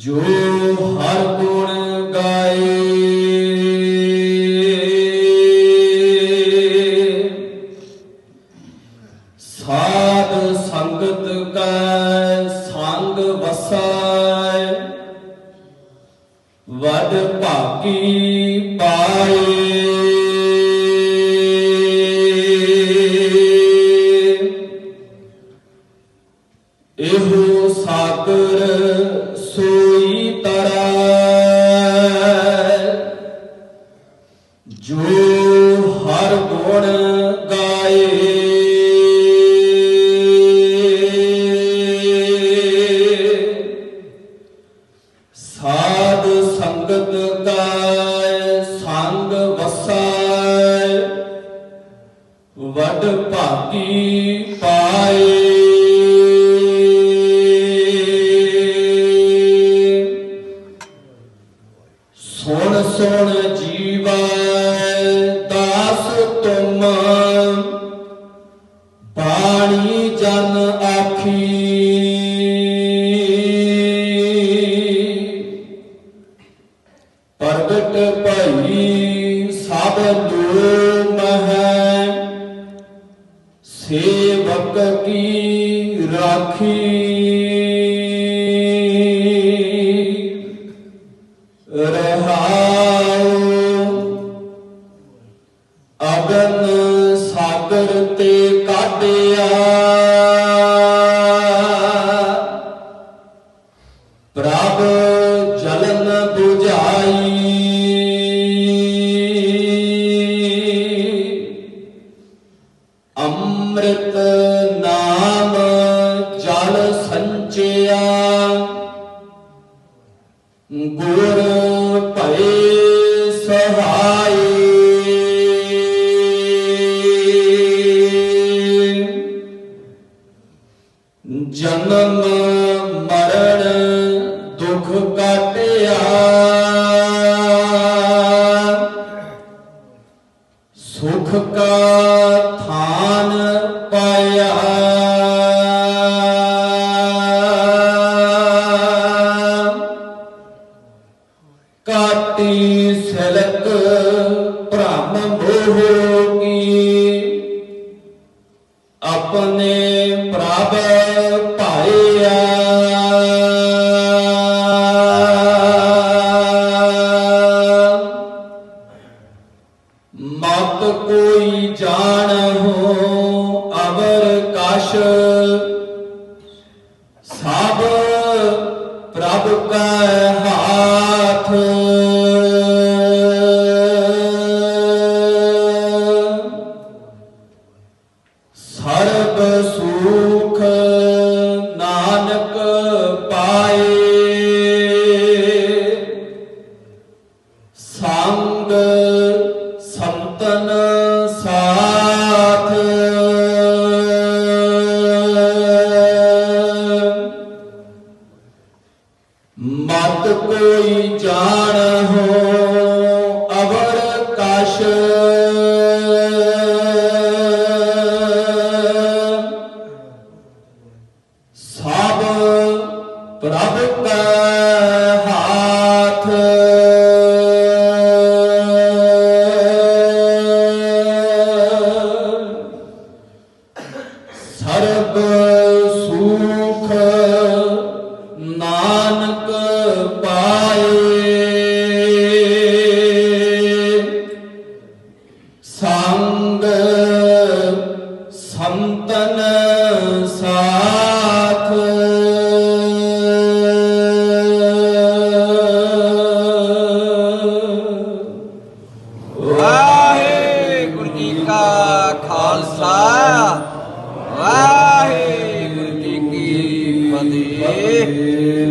ਜੋ ਹਰ ਗੁਣ ਗਾਏ। ਸਾਧ ਸੰਗਤ ਕੈ ਸੰਗ ਵਸੈ ਵਡ ਭਾਗੀ ਪਾਏ। ਇਹੋ ਸਾਗਰ ਸਾਧ ਸੰਗਤ ਕੈ ਸੰਗ ਵਸੈ ਵਡ ਭਾਗੀ ਪ੍ਰਗਟ ਭਈ ਸਭ ਲੋਕ ਮਹਿ। ਸੇਵਕ ਕੀ ਰਾਖੀ। ਰਹਾਉ ਅਗਨ ਸਾਗਰ ਤੇ ਕਾਢਿਆ ਪ੍ਰਭ ਜਲਨ ਅੰਮ੍ਰਿਤ ਨਾਮ ਜਲ ਸੰਚਿਆ। ਗੁਰ ਭਏ ਸਹਾਈ। ਜਨਮ ਮਰਨ ਦੁਖ ਕਾਟਿਆ ਸੁਖ ਕਾ ਥਾਨ ਪਾਇਆ ਕਾਟੀ ਸਲਕ ਅਵਰ ਕਸ਼ ਸਭ ਪ੍ਰਭ ਕਾ ਹਾਥ। ਸਰਬ ਸੁਖ ਨਾਨਕ ਜਾਣ ਅਵਰ ਕਾਸ਼। ਪ੍ਰਭ ਕਾ ਹਾਥ। ਸਰਬ ਸੁਖ ਨਾਨਕ ਪਾਇ